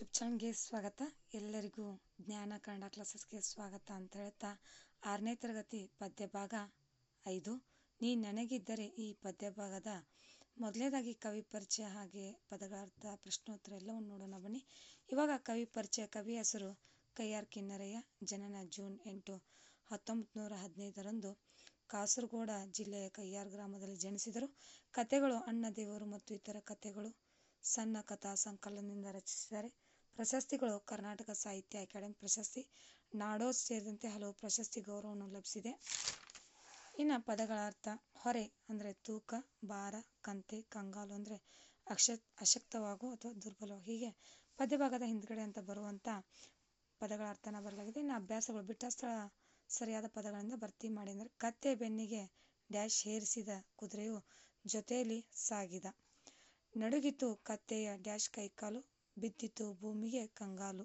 YouTube ಚಾನಲ್ಗೆ ಸ್ವಾಗತ. ಎಲ್ಲರಿಗೂ ಜ್ಞಾನ ಕನ್ನಡ ಕ್ಲಾಸಸ್ಗೆ ಸ್ವಾಗತ ಅಂತ ಹೇಳ್ತಾ ಆರನೇ ತರಗತಿ ಪದ್ಯ ಭಾಗ ಐದು. ನೀ ನನಗಿದ್ದರೆ ಈ ಪದ್ಯ ಭಾಗದ ಕವಿ ಪರಿಚಯ ಹಾಗೆ ಪದಗಳಾರ್ಥ ಪ್ರಶ್ನೋತ್ತರ ಎಲ್ಲವನ್ನು ನೋಡೋಣ ಬನ್ನಿ. ಇವಾಗ ಕವಿ ಪರಿಚಯ ಕವಿ ಹೆಸರು ಕೈಯಾರ್ ಕಿನ್ನರಯ್ಯ, ಜನನ ಜೂನ್ ಎಂಟು ಹತ್ತೊಂಬತ್ತು ನೂರ ಹದಿನೈದರಂದು ಕಾಸರಗೋಡ ಜಿಲ್ಲೆಯ ಕೈಯಾರ್ ಗ್ರಾಮದಲ್ಲಿ ಜನಿಸಿದರು. ಕಥೆಗಳು ಅಣ್ಣ ದೇವರು ಮತ್ತು ಇತರ ಕಥೆಗಳು ಸಣ್ಣ ಕಥಾ ಸಂಕಲನದಿಂದ ರಚಿಸಿದ್ದಾರೆ. ಪ್ರಶಸ್ತಿಗಳು ಕರ್ನಾಟಕ ಸಾಹಿತ್ಯ ಅಕಾಡೆಮಿ ಪ್ರಶಸ್ತಿ, ನಾಡೋಜ್ ಸೇರಿದಂತೆ ಹಲವು ಪ್ರಶಸ್ತಿ ಗೌರವವನ್ನು ಲಭಿಸಿದೆ. ಇನ್ನು ಪದಗಳ ಅರ್ಥ, ಹೊರೆ ಅಂದರೆ ತೂಕ, ಭಾರ, ಕಂತೆ, ಕಂಗಾಲು ಅಂದರೆ ಅಕ್ಷ ಅಶಕ್ತವಾಗು ಅಥವಾ ದುರ್ಬಲ ಹೀಗೆ ಪದ್ಯಭಾಗದ ಹಿಂದ್ಗಡೆ ಅಂತ ಬರುವಂಥ ಪದಗಳ ಅರ್ಥನ ಬರಲಾಗಿದೆ ಇನ್ನು ಅಭ್ಯಾಸಗಳು ಬಿಟ್ಟ ಸ್ಥಳ ಸರಿಯಾದ ಪದಗಳಿಂದ ಭರ್ತಿ ಮಾಡಿ ಅಂದರೆ ಕತ್ತೆ ಬೆನ್ನಿಗೆ ಡ್ಯಾಶ್ ಹೇರಿಸಿದ ಕುದುರೆಯು ಜೊತೆಯಲ್ಲಿ ಸಾಗಿದ. ನಡುಗಿತು ಕತ್ತೆಯ ಡ್ಯಾಶ್ ಕೈಕಾಲು ಬಿದ್ದಿತು ಭೂಮಿಗೆ ಕಂಗಾಲು.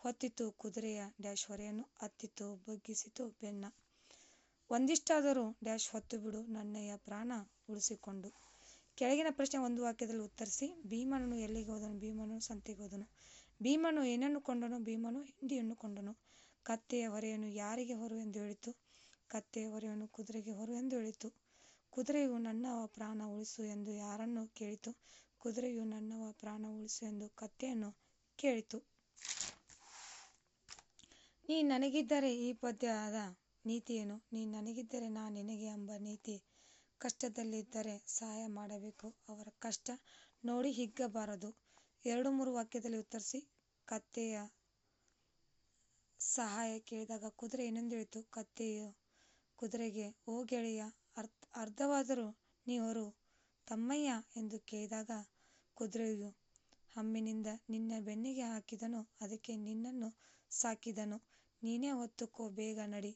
ಹೊತ್ತಿತು, ಕುದುರೆಯ ಡ್ಯಾಶ್ ಹೊರೆಯನ್ನು ಹತ್ತಿತು ಬಗ್ಗಿಸಿತು ಬೆನ್ನ. ಒಂದಿಷ್ಟಾದರೂ ಡ್ಯಾಶ್ ಹೊತ್ತು ಬಿಡು ನನ್ನಯ್ಯ ಪ್ರಾಣ ಉಳಿಸಿಕೊಂಡು. ಕೆಳಗಿನ ಪ್ರಶ್ನೆ ಒಂದು ವಾಕ್ಯದಲ್ಲಿ ಉತ್ತರಿಸಿ ಭೀಮನನು ಎಲ್ಲಿಗೆ ಹೋದನು? ಭೀಮನು ಸಂತೆಗೆ ಹೋದನು. ಭೀಮನು ಏನನ್ನು ಕೊಂಡನು? ಭೀಮನು ಹಿಂಡಿಯನ್ನು ಕೊಂಡನು. ಕತ್ತೆಯ ಹೊರೆಯನ್ನು ಯಾರಿಗೆ ಹೊರು ಎಂದು ಹೇಳಿತು? ಕತ್ತೆಯ ಹೊರೆಯನ್ನು ಕುದುರೆಗೆ ಹೊರು ಎಂದು ಹೇಳಿತು. ಕುದುರೆಯು ನನ್ನ ಪ್ರಾಣ ಉಳಿಸು ಎಂದು ಯಾರನ್ನು ಕೇಳಿತು? ಕುದುರೆಯು ನನ್ನವ ಪ್ರಾಣ ಉಳಿಸು ಎಂದು ಕತ್ತೆಯನ್ನು ಕೇಳಿತು. ನೀ ನನಗಿದ್ದರೆ ಈ ಪದ್ಯದ ನೀತಿ ಏನು? ನೀ ನನಗಿದ್ದರೆ ನಾ ನಿನಗೆ ಎಂಬ ನೀತಿ ಕಷ್ಟದಲ್ಲಿದ್ದರೆ ಸಹಾಯ ಮಾಡಬೇಕು. ಅವರ ಕಷ್ಟ ನೋಡಿ ಹಿಗ್ಗಬಾರದು. ಎರಡು ಮೂರು ವಾಕ್ಯದಲ್ಲಿ ಉತ್ತರಿಸಿ. ಕತ್ತೆಯ ಸಹಾಯ ಕೇಳಿದಾಗ ಕುದುರೆ ಏನೆಂದು ಹೇಳಿತು. ಕತ್ತೆಯು ಕುದುರೆಗೆ, ಓ ಗೆಳೆಯ ಅರ್ಧವಾದರೂ ನೀ ಹೊರು. ತಮ್ಮಯ್ಯ ಎಂದು ಕೇಳಿದಾಗ, ಕುದುರೆಯು ಹಮ್ಮಿನಿಂದ ನಿನ್ನ ಬೆನ್ನಿಗೆ ಹಾಕಿದನು, ಅದಕ್ಕೆ ನಿನ್ನನ್ನು ಸಾಕಿದನು. ನೀನೇ ಹೊತ್ತುಕೋ, ಬೇಗ ನಡಿ.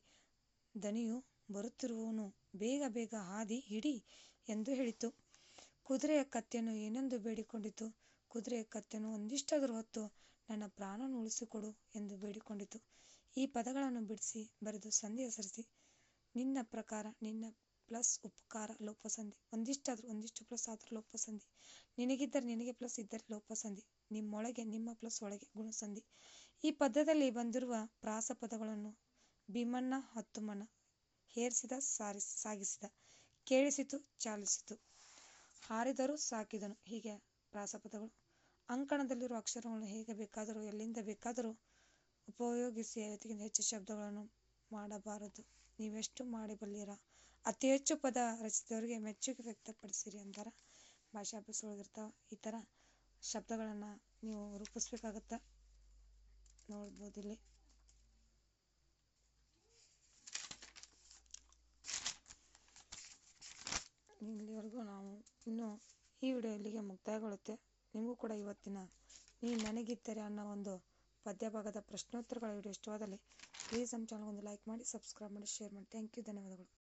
ದನಿಯು ಬರುತ್ತಿರುವವನು, ಬೇಗ ಬೇಗ ಹಾದಿ ಹಿಡಿ ಎಂದು ಹೇಳಿತು. ಕುದುರೆಯ ಕತ್ತೆಯನ್ನು ಏನೆಂದು ಬೇಡಿಕೊಂಡಿತು? ಕುದುರೆಯ ಕತ್ತೆಯನ್ನು ಒಂದಿಷ್ಟಾದರೂ ಹೊತ್ತು ನನ್ನ ಪ್ರಾಣವನ್ನು ಉಳಿಸಿಕೊಡು ಎಂದು ಬೇಡಿಕೊಂಡಿತು. ಈ ಪದಗಳನ್ನು ಬಿಡಿಸಿ ಬರೆದು ಸಂಧಿ ಹೆಸರಿಸಿ ನಿನ್ನ ಪ್ರಕಾರ ನಿನ್ನ ಪ್ಲಸ್ ಉಪಕಾರ, ಲೋಪಸಂಧಿ. ಒಂದಿಷ್ಟಾದರೂ, ಒಂದಿಷ್ಟು ಪ್ಲಸ್ ಆದರೂ ಲೋಪಸಂಧಿ. ನಿನಗಿದ್ದರೆ ನಿನಗೆ ಪ್ಲಸ್, ಇದ್ದರೆ ಲೋಪಸಂಧಿ. ನಿಮ್ಮೊಳಗೆ, ನಿಮ್ಮ ಪ್ಲಸ್ ಒಳಗೆ ಗುಣಸಂಧಿ. ಈ ಪದ್ಯದಲ್ಲಿ ಬಂದಿರುವ ಪ್ರಾಸ ಪದಗಳನ್ನು ಭೀಮಣ್ಣ ಹತ್ತುಮಣ್ಣ ಹೇರಿಸಿದ ಸಾರಿಸ್ ಸಾಗಿಸಿದ, ಕೇಳಿಸಿತು, ಚಾಲಿಸಿತು. ಹಾರಿದರು ಸಾಕಿದನು. ಹೀಗೆ ಪ್ರಾಸಪದಗಳು ಅಂಕಣದಲ್ಲಿರುವ ಅಕ್ಷರಗಳನ್ನು ಹೇಗೆ ಬೇಕಾದರೂ, ಎಲ್ಲಿಂದ ಬೇಕಾದರೂ ಉಪಯೋಗಿಸಿ ಐವತ್ತಿಗಿಂತ ಹೆಚ್ಚು ಶಬ್ದಗಳನ್ನು ಮಾಡಬಾರದು. ನೀವೆಷ್ಟು ಮಾಡಬಲ್ಲಿರ? ಅತಿ ಹೆಚ್ಚು ಪದ ರಚಿಸಿದವರಿಗೆ ಮೆಚ್ಚುಗೆ ವ್ಯಕ್ತಪಡಿಸಿರಿ ಅಂತಾರೆ ಭಾಷಾ ಅಭ್ಯಾಸಗಳಿರ್ತಾವೆ ಈ ಥರ ಶಬ್ದಗಳನ್ನು ನೀವು ರೂಪಿಸ್ಬೇಕಾಗತ್ತೆ? ನೋಡ್ಬೋದು ಇಲ್ಲಿ. ಇಲ್ಲಿವರೆಗೂ ನಾವು ಇನ್ನು ಈ ವಿಡಿಯೋ ಇಲ್ಲಿಗೆ ಮುಕ್ತಾಯಗೊಳ್ಳುತ್ತೆ. ನಿಮಗೂ ಕೂಡ ಇವತ್ತಿನ ನೀ ನನಗಿದ್ದರೆ ಅನ್ನೋ ಒಂದು ಪದ್ಯ ಭಾಗದ ಪ್ರಶ್ನೋತ್ತರಗಳ ವಿಡಿಯೋ ಇಷ್ಟವಾದಲ್ಲಿ ಪ್ಲೀಸ್ ನಮ್ಮ ಚಾನಲ್ ಒಂದು ಲೈಕ್ ಮಾಡಿ ಸಬ್ಸ್ಕ್ರೈಬ್ ಮಾಡಿ ಶೇರ್ ಮಾಡಿ. ಥ್ಯಾಂಕ್ ಯು ಧನ್ಯವಾದಗಳು.